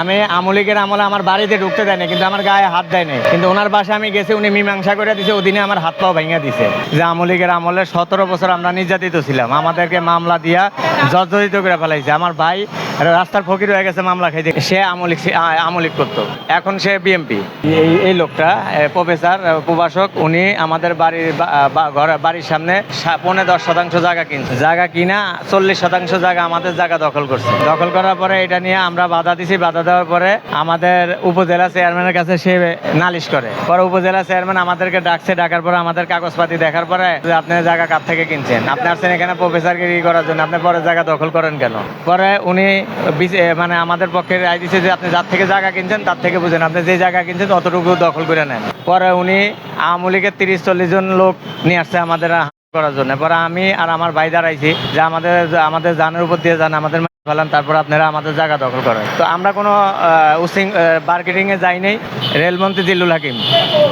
আমি আমলিকের আমলে আমার বাড়িতে ঢুকতে দেয় কিন্তু আমার গায়ে হাত দেয় নাই। কিন্তু ওনার বাসে আমি গেছি, উনি মীমাংসা করে দিছে, ওদিনে আমার হাত পাও ভেঙে দিছে। যে আমলিকের আমলে সতেরো বছর আমরা নির্যাতিত ছিলাম। আমাদেরকে মামলা দিয়া জর্জরিত করে ফেলাইছে। আমার ভাই রাস্তার ফকির হয়ে গেছে মামলা খাইতে। সে আমলিক আমলিক করতো। এখন সে বিএমপি এই এই লোকটা প্রফেসর প্রভাষক উনি আমাদের বাড়ির ঘরে বাড়ির সামনে পৌনে দশ শতাংশ জায়গা কিনছে। জায়গা কিনা চল্লিশ শতাংশ জায়গা আমাদের জায়গা দখল করছে। দখল করার পরে এটা নিয়ে আমরা বাধা দিছি। বাধা দেওয়ার পরে আমাদের উপজেলা চেয়ারম্যানের কাছে সে নালিশ করে। পরে উপজেলা চেয়ারম্যান আমাদেরকে ডাকছে। ডাকার পরে আমাদের কাগজপাতি দেখার পরে যে আপনি জায়গা কার থেকে কিনছেন? আপনি আসছেন এখানে প্রফেসরগিরি করার জন্য। আপনি পরে জায়গা দখল করেন কেন? পরে উনি মানে আমাদের পক্ষে রায় দিচ্ছে যে আপনি যার থেকে জায়গা কিনছেন, তার থেকে বুঝেন। আপনি যে জায়গা কিনছেন, অতটুকু দখল করে নেন। পরে উনি আওয়ামী লীগের তিরিশ, চল্লিশ জন লোক নিয়ে আসছে আমাদের করার জন্য। পরে আমি আর আমার ভাই দাঁড়াইছি যে আমাদের আমাদের জানের উপর দিয়ে যান, আমাদের ফেলান তারপর আপনারা আমাদের জায়গা দখল করেন। তো আমরা কোনো উসিং মার্কেটিংয়ে যাই নাই। রেলমন্ত্রী জিল্লুল হাকিম।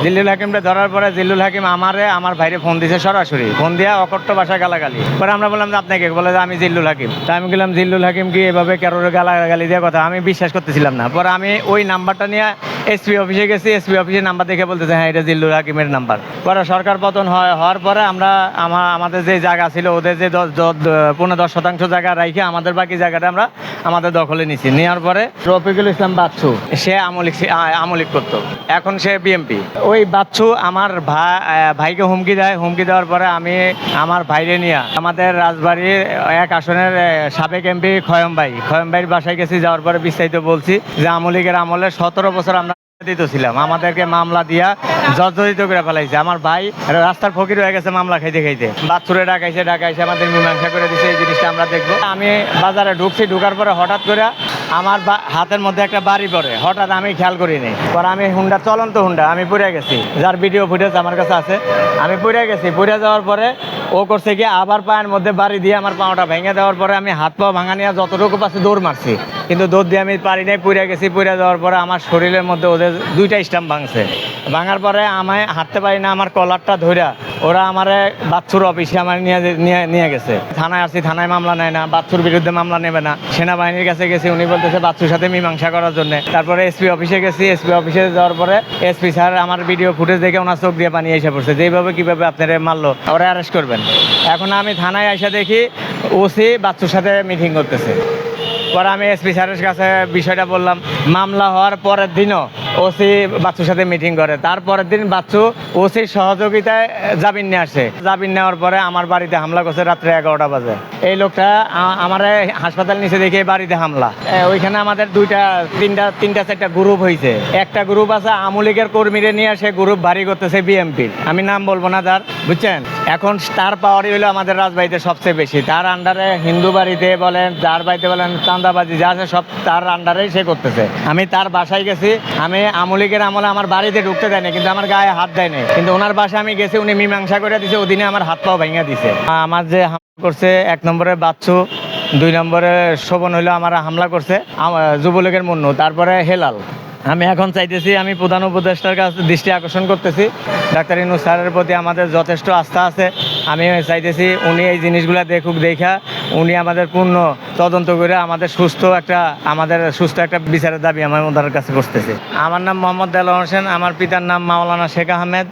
জিল্লুল হাকিমটা ধরার পরে জিল্লুল হাকিম আমারে, আমার ভাইরে ফোন দিছে সরাসরি। ফোন দিয়া অকট্ট ভাষায় গালাগালি। পরে আমরা বললাম যে, আপনাকে? বলে যে, আমি জিল্লুল হাকিম। তা আমি গেলাম, জিল্লুল হাকিম কি এভাবে কারোর গালাগালি দেওয়ার কথা? আমি বিশ্বাস করতেছিলাম না। পরে আমি ওই নাম্বারটা নিয়ে এসপি অফিসে গেছি। এসপি অফিসে নাম্বার দেখে বলতেছে হ্যাঁ এটা জিল্লুল হাকিমের নাম্বার। পরে সরকার পতন হয়, হওয়ার পরে আমরা, আমা- আমাদের যে জায়গা ছিল, ওদের যে দশ পনেরো দশ শতাংশ জায়গা রাখে আমাদের বাকি জায়গাটা আমরা আমাদের দখলে নিছি। নেওয়ার পরে রফিকুল ইসলাম বাচ্চু। সে আমলিক আমলিক করতো। এখন সে বিএমপি ওই বাচ্চু আমার ভাই ভাইকে হুমকি দেয়। হুমকি দেওয়ার পরে আমি আমার ভাইরে নিয়ে আমাদের রাজবাড়ির এক আসনের সাবেক এমপি খয়ম ভাই খয়ম ভাইয়ের বাসায় গেছি। যাওয়ার পরে বিস্তারিত বলছি যে আমলিকের আমলে সতেরো বছর আমরা ছিলাম আমাদেরকে মামলা দিয়া জর্জরিত করে ফেলাইছে। আমার ভাই রাস্তার ফকির হয়ে গেছে মামলা খাইতে খাইতে। বাচ্চুরে ডাকাইছে ডাকাইছে, আমাদের মীমাংসা করে দিছে, এই জিনিসটা আমরা দেখব। আমি বাজারে ঢুকছি, ঢুকার পরে হঠাৎ করে আমার হাতের মধ্যে একটা বাড়ি পড়ে। হঠাৎ আমি খেয়াল করিনি পরে আমি হুন্ডা, চলন্ত হুন্ডা, আমি পড়ে গেছি। যার ভিডিও ফুটেজ আমার কাছে আছে। আমি পড়ে গেছি। পড়ে যাওয়ার পরে ও করছে কি আবার পায়ের মধ্যে বাড়ি দিয়ে আমার পাওয়াটা ভেঙে দেওয়ার পরে আমি হাত পা ভাঙা নিয়ে যতটুকু পাশে দৌড় মারছি। কিন্তু দৌড় দিয়ে আমি পারি নাই, পড়ে গেছি, পুড়ে যাওয়ার পরে আমার শরীরের মধ্যে ওদের দুইটা স্টাম্প ভাঙছে। ভাঙার পরে আমায় হাঁটতে পারি না, আমার কলারটা ধইরা ওরা আমার বাচ্চুর অফিসে আমার নিয়ে নিয়ে গেছে। থানায় আসছি, থানায় মামলা নেয় না, বাচ্চুর বিরুদ্ধে মামলা নেবে না। সেনাবাহিনীর কাছে গেছি, উনি বলতেছে বাচ্চুর সাথে মীমাংসা করার জন্য। তারপরে এসপি অফিসে গেছি এসপি অফিসে যাওয়ার পরে এসপি স্যার আমার ভিডিও ফুটেজ দেখে ওনার চোখ দিয়ে পানি এসে পড়ছে যেভাবে কীভাবে আপনারা মারলো, ওরা অ্যারেস্ট করবেন। এখন আমি থানায় এসে দেখি ওসি বাচ্চুর সাথে মিটিং করতেছে। পরে আমি এসপি স্যারের কাছে বিষয়টা বললাম, মামলা হওয়ার পরের দিনও ওসি বাচ্চুর সাথে মিটিং করে। তারপরের দিন বাচ্চু ওসির সহযোগিতায় জামিন নিয়ে আসে। জামিন নেওয়ার পরে আমার বাড়িতে হামলা করছে রাত্রে এগারোটা বাজে। এই লোকটা আমার হাসপাতাল নিচে দেখে বাড়িতে হামলা। ওইখানে আমাদের দুইটা, তিনটা তিনটা, চারটা গ্রুপ হয়েছে একটা গ্রুপ আছে আমলিগের কর্মীরে নিয়ে সে গ্রুপ ভারী করতেছে বিএমপির আমি নাম বলব না তার, বুঝছেন? এখন তার পাওয়ারই হলো আমাদের রাজবাড়িতে সবচেয়ে বেশি। তার আন্ডারে হিন্দু বাড়িতে বলেন, যার বাড়িতে বলেন চান্দাবাজি যা আছে সব তার আন্ডারেই সে করতেছে। আমি তার বাসায় গেছি, আমি আমলিকের আমলে আমার বাড়িতে ঢুকতে দেয়নি, কিন্তু আমার গায়ে হাত দেয় না কিন্তু ওনার বাসায় আমি গেছি, উনি মীমাংসা করে দিছে ওদিনে আমার হাত পাও ভেঙে দিছে। আমার যে হামলা করছে, এক নম্বরে বাচ্চু, দুই নম্বরে শোভন হইল আমার হামলা করছে যুবলীগের মুন্নু, তারপরে হেলাল। আমি এখন চাইতেছি, আমি প্রধান উপদেষ্টার কাছে দৃষ্টি আকর্ষণ করতেছি। ডাক্তার ইনু স্যারের প্রতি আমাদের যথেষ্ট আস্থা আছে। আমি চাইতেছি উনি এই জিনিসগুলো দেখুক, দেখা। উনি আমাদের পূর্ণ তদন্ত করে আমাদের সুস্থ একটা, আমাদের সুস্থ একটা বিচারের দাবি আমার ওনার কাছে করতেছি। আমার নাম মোহাম্মদ দেলোয়ার হোসেন, আমার পিতার নাম মাওলানা শেখ আহমেদ।